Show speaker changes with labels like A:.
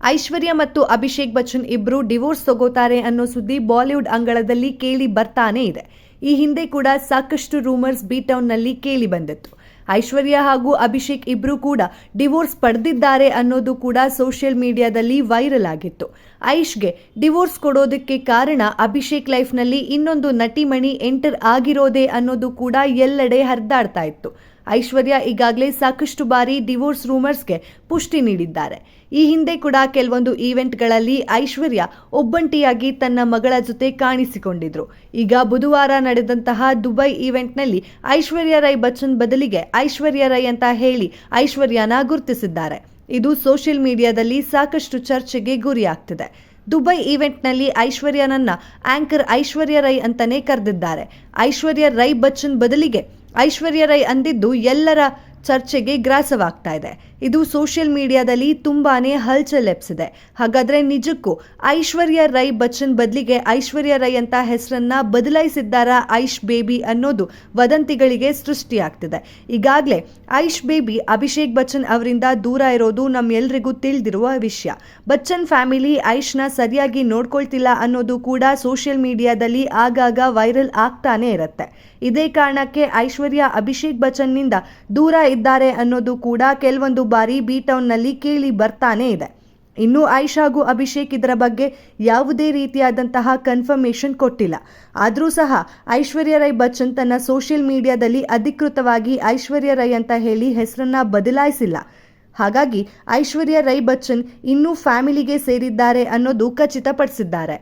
A: ಐಶ್ವರ್ಯ ಮತ್ತು ಅಭಿಷೇಕ್ ಬಚ್ಚನ್ ಇಬ್ಬರು ಡಿವೋರ್ಸ್ ತಗೋತಾರೆ ಅನ್ನೋ ಸುದ್ದಿ ಬಾಲಿವುಡ್ ಅಂಗಳದಲ್ಲಿ ಕೇಳಿ ಬರ್ತಾನೆ ಇದೆ. ಈ ಹಿಂದೆ ಕೂಡ ಸಾಕಷ್ಟು ರೂಮರ್ಸ್ ಬಿ ಟೌನ್ನಲ್ಲಿ ಕೇಳಿ ಬಂದಿತ್ತು ಐಶ್ವರ್ಯ ಹಾಗೂ ಅಭಿಷೇಕ್ ಇಬ್ರು ಕೂಡ ಡಿವೋರ್ಸ್ ಪಡೆದಿದ್ದಾರೆ ಅನ್ನೋದು ಕೂಡ ಸೋಷಿಯಲ್ ಮೀಡಿಯಾದಲ್ಲಿ ವೈರಲ್ ಆಗಿತ್ತು. ಐಶ್ಗೆ ಡಿವೋರ್ಸ್ ಕೊಡೋದಕ್ಕೆ ಕಾರಣ ಅಭಿಷೇಕ್ ಲೈಫ್ನಲ್ಲಿ ಇನ್ನೊಂದು ನಟಿಮಣಿ ಎಂಟರ್ ಆಗಿರೋದೇ ಅನ್ನೋದು ಕೂಡ ಎಲ್ಲೆಡೆ ಹರಿದಾಡ್ತಾ ಇತ್ತು. ಐಶ್ವರ್ಯ ಈಗಾಗಲೇ ಸಾಕಷ್ಟು ಬಾರಿ ಡಿವೋರ್ಸ್ ರೂಮರ್ಸ್ಗೆ ಪುಷ್ಟಿ ನೀಡಿದ್ದಾರೆ. ಈ ಹಿಂದೆ ಕೂಡ ಕೆಲವೊಂದು ಈವೆಂಟ್ಗಳಲ್ಲಿ ಐಶ್ವರ್ಯ ಒಬ್ಬಂಟಿಯಾಗಿ ತನ್ನ ಮಗಳ ಜೊತೆ ಕಾಣಿಸಿಕೊಂಡಿದ್ರು. ಈಗ ಬುಧವಾರ ನಡೆದಂತಹ ದುಬೈ ಈವೆಂಟ್ನಲ್ಲಿ ಐಶ್ವರ್ಯ ರೈ ಬಚ್ಚನ್ ಬದಲಿಗೆ ಐಶ್ವರ್ಯ ರೈ ಅಂತ ಹೇಳಿ ಐಶ್ವರ್ಯನ ಗುರುತಿಸಿದ್ದಾರೆ. ಇದು ಸೋಷಿಯಲ್ ಮೀಡಿಯಾದಲ್ಲಿ ಸಾಕಷ್ಟು ಚರ್ಚೆಗೆ ಗುರಿಯಾಗ್ತಿದೆ. ದುಬೈ ಈವೆಂಟ್ನಲ್ಲಿ ಐಶ್ವರ್ಯನನ್ನ ಆಂಕರ್ ಐಶ್ವರ್ಯ ರೈ ಅಂತಾನೆ ಕರೆದಿದ್ದಾರೆ. ಐಶ್ವರ್ಯ ರೈ ಬಚ್ಚನ್ ಬದಲಿಗೆ ಐಶ್ವರ್ಯ ರೈ ಅಂದಿದ್ದು ಎಲ್ಲರ ಚರ್ಚೆಗೆ ಗ್ರಾಸವಾಗ್ತಾ ಇದೆ. ಇದು ಸೋಷಿಯಲ್ ಮೀಡಿಯಾದಲ್ಲಿ ತುಂಬಾನೇ ಹಲ್ಚಲ್ ಎಪ್ಸಿದೆ ಹಾಗಾದ್ರೆ ನಿಜಕ್ಕೂ ಐಶ್ವರ್ಯ ರೈ ಬಚ್ಚನ್ ಬದಲಿಗೆ ಐಶ್ವರ್ಯ ರೈ ಅಂತ ಹೆಸರನ್ನ ಬದಲಾಯಿಸಿದ್ದಾರಾ ಐಶ್ ಬೇಬಿ ಅನ್ನೋದು ವದಂತಿಗಳಿಗೆ ಸೃಷ್ಟಿಯಾಗ್ತಿದೆ. ಈಗಾಗಲೇ ಐಶ್ ಬೇಬಿ ಅಭಿಷೇಕ್ ಬಚ್ಚನ್ ಅವರಿಂದ ದೂರ ಇರೋದು ನಮ್ಮೆಲ್ರಿಗೂ ತಿಳಿದಿರುವ ವಿಷಯ. ಬಚ್ಚನ್ ಫ್ಯಾಮಿಲಿ ಐಶ್ನ ಸರಿಯಾಗಿ ನೋಡ್ಕೊಳ್ತಿಲ್ಲ ಅನ್ನೋದು ಕೂಡ ಸೋಷಿಯಲ್ ಮೀಡಿಯಾದಲ್ಲಿ ಆಗಾಗ ವೈರಲ್ ಆಗ್ತಾನೆ ಇರುತ್ತೆ. ಇದೇ ಕಾರಣಕ್ಕೆ ಐಶ್ವರ್ಯ ಅಭಿಷೇಕ್ ಬಚ್ಚನ್ನಿಂದ ದೂರ ಇದ್ದಾರೆ ಅನ್ನೋದು ಕೂಡ ಕೆಲವೊಂದು ಬಾರಿ ಬಿ ಟೌನ್ನಲ್ಲಿ ಕೇಳಿ ಬರ್ತಾನೆ ಇದೆ. ಇನ್ನು ಹಾಗೂ ಅಭಿಷೇಕ್ ಇದರ ಬಗ್ಗೆ ಯಾವುದೇ ರೀತಿಯಾದಂತಹ ಕನ್ಫರ್ಮೇಷನ್ ಕೊಟ್ಟಿಲ್ಲ. ಆದರೂ ಸಹ ಐಶ್ವರ್ಯ ರೈ ಬಚ್ಚನ್ ತನ್ನ ಸೋಷಿಯಲ್ ಮೀಡಿಯಾದಲ್ಲಿ ಅಧಿಕೃತವಾಗಿ ಐಶ್ವರ್ಯ ರೈ ಅಂತ ಹೇಳಿ ಹೆಸರನ್ನ ಬದಲಾಯಿಸಿಲ್ಲ. ಹಾಗಾಗಿ ಐಶ್ವರ್ಯ ರೈ ಬಚ್ಚನ್ ಇನ್ನೂ ಫ್ಯಾಮಿಲಿಗೆ ಸೇರಿದ್ದಾರೆ ಅನ್ನೋದು ಖಚಿತಪಡಿಸಿದ್ದಾರೆ.